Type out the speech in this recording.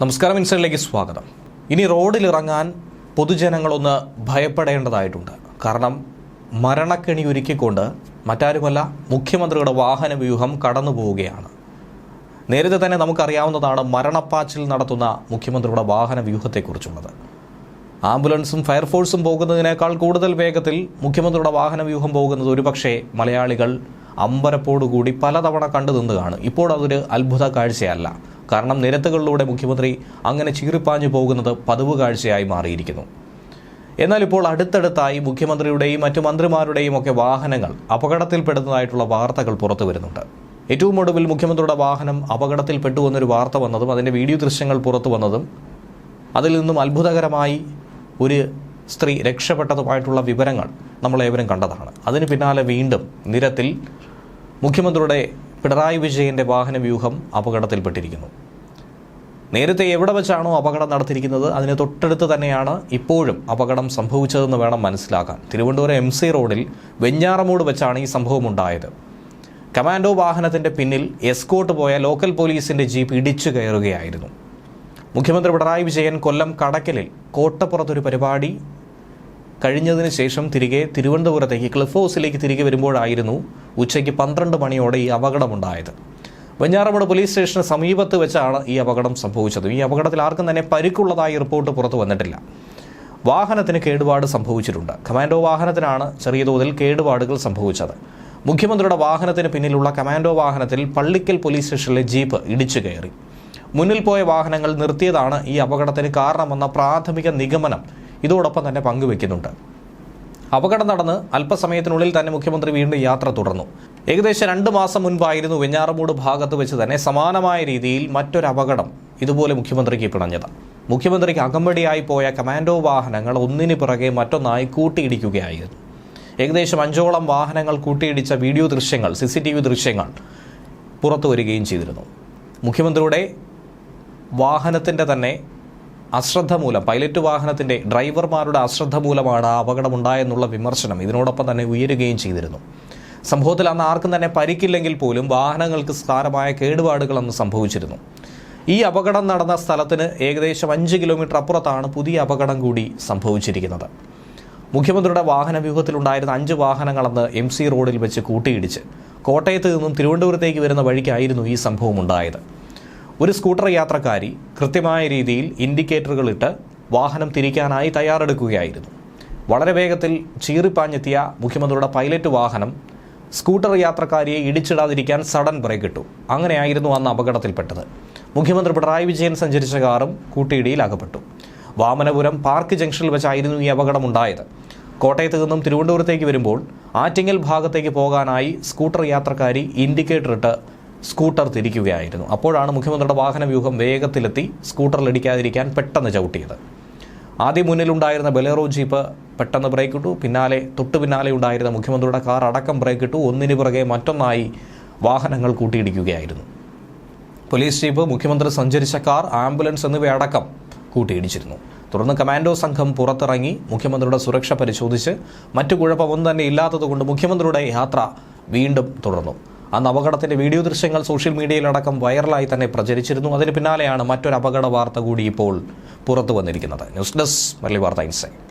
നമസ്കാരം ഇൻസൈഡിലേക്ക് സ്വാഗതം. ഇനി റോഡിലിറങ്ങാൻ പൊതുജനങ്ങളൊന്ന് ഭയപ്പെടേണ്ടതായിട്ടുണ്ട്. കാരണം മരണക്കെണി ഒരുക്കിക്കൊണ്ട് മറ്റാരുമല്ല മുഖ്യമന്ത്രിയുടെ വാഹന വ്യൂഹം കടന്നു പോവുകയാണ് നേരത്തെ തന്നെ നമുക്കറിയാവുന്നതാണ് മരണപ്പാച്ചിൽ നടത്തുന്ന മുഖ്യമന്ത്രിയുടെ വാഹന വ്യൂഹത്തെക്കുറിച്ചുള്ളത് ആംബുലൻസും ഫയർഫോഴ്സും പോകുന്നതിനേക്കാൾ കൂടുതൽ വേഗത്തിൽ മുഖ്യമന്ത്രിയുടെ വാഹന വ്യൂഹം പോകുന്നത് ഒരുപക്ഷേ മലയാളികൾ അമ്പരപ്പോടുകൂടി പലതവണ കണ്ടു നിന്നതാണ്. ഇപ്പോൾ അതൊരു അത്ഭുത കാഴ്ചയല്ല. കാരണം നിരത്തുകളിലൂടെ മുഖ്യമന്ത്രി അങ്ങനെ ചീറിപ്പാഞ്ഞു പോകുന്നത് പതിവ് കാഴ്ചയായി മാറിയിരിക്കുന്നു. എന്നാൽ ഇപ്പോൾ അടുത്തടുത്തായി മുഖ്യമന്ത്രിയുടെയും മറ്റു മന്ത്രിമാരുടെയും ഒക്കെ വാഹനങ്ങൾ അപകടത്തിൽപ്പെടുന്നതായിട്ടുള്ള വാർത്തകൾ പുറത്തു വരുന്നുണ്ട്. ഏറ്റവും ഒടുവിൽ മുഖ്യമന്ത്രിയുടെ വാഹനം അപകടത്തിൽപ്പെട്ടു എന്നൊരു വാർത്ത വന്നതും അതിന്റെ വീഡിയോ ദൃശ്യങ്ങൾ പുറത്തു വന്നതും അതിൽ നിന്നും അത്ഭുതകരമായി ഒരു സ്ത്രീ രക്ഷപ്പെട്ടതുമായിട്ടുള്ള വിവരങ്ങൾ നമ്മളേവരും കണ്ടതാണ്. അതിന് പിന്നാലെ വീണ്ടും നിരത്തിൽ മുഖ്യമന്ത്രിയുടെ പിണറായി വിജയന്റെ വാഹനവ്യൂഹം അപകടത്തിൽപ്പെട്ടിരിക്കുന്നു. നേരത്തെ എവിടെ വെച്ചാണോ അപകടം നടത്തിയിരിക്കുന്നത് അതിന് തൊട്ടടുത്ത് തന്നെയാണ് ഇപ്പോഴും അപകടം സംഭവിച്ചതെന്ന് വേണം മനസ്സിലാക്കാൻ. തിരുവനന്തപുരം എം സി റോഡിൽ വെഞ്ഞാറമൂട് വെച്ചാണ് ഈ സംഭവം ഉണ്ടായത്. കമാൻഡോ വാഹനത്തിന്റെ പിന്നിൽ എസ്കോട്ട് പോയ ലോക്കൽ പോലീസിന്റെ ജീപ്പ് ഇടിച്ചു കയറുകയായിരുന്നു. മുഖ്യമന്ത്രി പിണറായി വിജയൻ കൊല്ലം കടക്കലിൽ കോട്ടപ്പുറത്തൊരു പരിപാടി കഴിഞ്ഞതിന് ശേഷം തിരികെ തിരുവനന്തപുരത്തേക്ക് ക്ലിഫ് ഹൗസിലേക്ക് തിരികെ വരുമ്പോഴായിരുന്നു ഉച്ചയ്ക്ക് പന്ത്രണ്ട് മണിയോടെ ഈ അപകടമുണ്ടായത്. വെഞ്ഞാറമൂട് പോലീസ് സ്റ്റേഷന് സമീപത്ത് വെച്ചാണ് ഈ അപകടം സംഭവിച്ചത്. ഈ അപകടത്തിൽ ആർക്കും തന്നെ പരിക്കുള്ളതായി റിപ്പോർട്ട് പുറത്തു വന്നിട്ടില്ല. വാഹനത്തിന് കേടുപാട് സംഭവിച്ചിട്ടുണ്ട്. കമാൻഡോ വാഹനത്തിനാണ് ചെറിയ തോതിൽ കേടുപാടുകൾ സംഭവിച്ചത്. മുഖ്യമന്ത്രിയുടെ വാഹനത്തിന് പിന്നിലുള്ള കമാൻഡോ വാഹനത്തിൽ പള്ളിക്കൽ പോലീസ് സ്റ്റേഷനിലെ ജീപ്പ് ഇടിച്ചു കയറി. മുന്നിൽ പോയ വാഹനങ്ങൾ നിർത്തിയതാണ് ഈ അപകടത്തിന് കാരണമെന്ന പ്രാഥമിക നിഗമനം ഇതോടൊപ്പം തന്നെ പങ്കുവെക്കുന്നുണ്ട്. അപകടം നടന്ന് അല്പസമയത്തിനുള്ളിൽ തന്നെ മുഖ്യമന്ത്രി വീണ്ടും യാത്ര തുടർന്നു. ഏകദേശം രണ്ട് മാസം മുൻപായിരുന്നു വെഞ്ഞാറമൂട് ഭാഗത്ത് വെച്ച് തന്നെ സമാനമായ രീതിയിൽ മറ്റൊരു അപകടം ഇതുപോലെ മുഖ്യമന്ത്രിക്ക് പിണഞ്ഞത്. മുഖ്യമന്ത്രിക്ക് അകമ്പടിയായി പോയ കമാൻഡോ വാഹനങ്ങൾ ഒന്നിന് പിറകെ മറ്റൊന്നായി കൂട്ടിയിടിക്കുകയായിരുന്നു. ഏകദേശം അഞ്ചോളം വാഹനങ്ങൾ കൂട്ടിയിടിച്ച വീഡിയോ ദൃശ്യങ്ങൾ സി സി ടി വി ദൃശ്യങ്ങൾ പുറത്തു വരികയും ചെയ്തിരുന്നു. മുഖ്യമന്ത്രിയുടെ വാഹനത്തിന്റെ തന്നെ അശ്രദ്ധ മൂലം പൈലറ്റ് വാഹനത്തിന്റെ ഡ്രൈവർമാരുടെ അശ്രദ്ധ മൂലമാണ് അപകടമുണ്ടായെന്നുള്ള വിമർശനം ഇതിനോടൊപ്പം തന്നെ ഉയരുകയും ചെയ്തിരുന്നു. സംഭവത്തിൽ അന്ന് ആർക്കും തന്നെ പരിക്കില്ലെങ്കിൽ പോലും വാഹനങ്ങൾക്ക് സാരമായ കേടുപാടുകൾ അന്ന് സംഭവിച്ചിരുന്നു. ഈ അപകടം നടന്ന സ്ഥലത്തിന് ഏകദേശം അഞ്ച് കിലോമീറ്റർ അപ്പുറത്താണ് പുതിയ അപകടം കൂടി സംഭവിച്ചിരിക്കുന്നത്. മുഖ്യമന്ത്രിയുടെ വാഹന വ്യൂഹത്തിലുണ്ടായിരുന്ന അഞ്ച് വാഹനങ്ങളെന്ന് എം സി റോഡിൽ വെച്ച് കൂട്ടിയിടിച്ച്. കോട്ടയത്ത് നിന്നും തിരുവനന്തപുരത്തേക്ക് വരുന്ന വഴിക്കായിരുന്നു ഈ സംഭവം ഉണ്ടായത്. ഒരു സ്കൂട്ടർ യാത്രക്കാരി കൃത്യമായ രീതിയിൽ ഇൻഡിക്കേറ്ററുകൾ ഇട്ട് വാഹനം തിരിക്കാനായി തയ്യാറെടുക്കുകയായിരുന്നു. വളരെ വേഗത്തിൽ ചീറിപ്പാഞ്ഞെത്തിയ മുഖ്യമന്ത്രിയുടെ പൈലറ്റ് വാഹനം സ്കൂട്ടർ യാത്രക്കാരിയെ ഇടിച്ചിടാതിരിക്കാൻ സഡൻ ബ്രേക്ക് ഇട്ടു. അങ്ങനെയായിരുന്നു അന്ന് അപകടത്തിൽപ്പെട്ടത്. മുഖ്യമന്ത്രി പിണറായി വിജയൻ സഞ്ചരിച്ച കാറും കൂട്ടിയിടിയിൽ അകപ്പെട്ടു വാമനപുരം പാർക്ക് ജംഗ്ഷനിൽ വെച്ചായിരുന്നു ഈ അപകടമുണ്ടായത് കോട്ടയത്ത് നിന്നും തിരുവനന്തപുരത്തേക്ക് വരുമ്പോൾ ആറ്റിങ്ങൽ ഭാഗത്തേക്ക് പോകാനായി സ്കൂട്ടർ യാത്രക്കാരി ഇൻഡിക്കേറ്റർ ഇട്ട് സ്കൂട്ടർ തിരിക്കുകയായിരുന്നു. അപ്പോഴാണ് മുഖ്യമന്ത്രിയുടെ വാഹന വ്യൂഹം വേഗത്തിലെത്തി സ്കൂട്ടറിൽ ഇടിക്കാതിരിക്കാൻ പെട്ടെന്ന് ചവിട്ടിയത്. ആദ്യം മുന്നിലുണ്ടായിരുന്ന ബലേറോ ജീപ്പ് പെട്ടെന്ന് ബ്രേക്ക് ഇട്ടു. പിന്നാലെ തൊട്ടു പിന്നാലെ ഉണ്ടായിരുന്ന മുഖ്യമന്ത്രിയുടെ കാർ അടക്കം ബ്രേക്ക് ഇട്ടു. ഒന്നിന് പുറകെ മറ്റൊന്നായി വാഹനങ്ങൾ കൂട്ടിയിടിക്കുകയായിരുന്നു. പോലീസ് ജീപ്പ് മുഖ്യമന്ത്രി സഞ്ചരിച്ച കാർ ആംബുലൻസ് എന്നിവയടക്കം കൂട്ടിയിടിച്ചിരുന്നു. തുടർന്ന് കമാൻഡോ സംഘം പുറത്തിറങ്ങി മുഖ്യമന്ത്രിയുടെ സുരക്ഷ പരിശോധിച്ച് മറ്റു കുഴപ്പമൊന്നും തന്നെ ഇല്ലാത്തതുകൊണ്ട് മുഖ്യമന്ത്രിയുടെ യാത്ര വീണ്ടും തുടർന്നു. അന്ന് അപകടത്തിന്റെ വീഡിയോ ദൃശ്യങ്ങൾ സോഷ്യൽ മീഡിയയിലടക്കം വൈറലായി തന്നെ പ്രചരിച്ചിരുന്നു. അതിന് പിന്നാലെയാണ് മറ്റൊരു അപകട വാർത്ത കൂടി ഇപ്പോൾ പുറത്തു വന്നിരിക്കുന്നത്. ന്യൂസ് ഡെസ്ക് മല്ലി വാർത്ത ഇൻസൈറ്റ്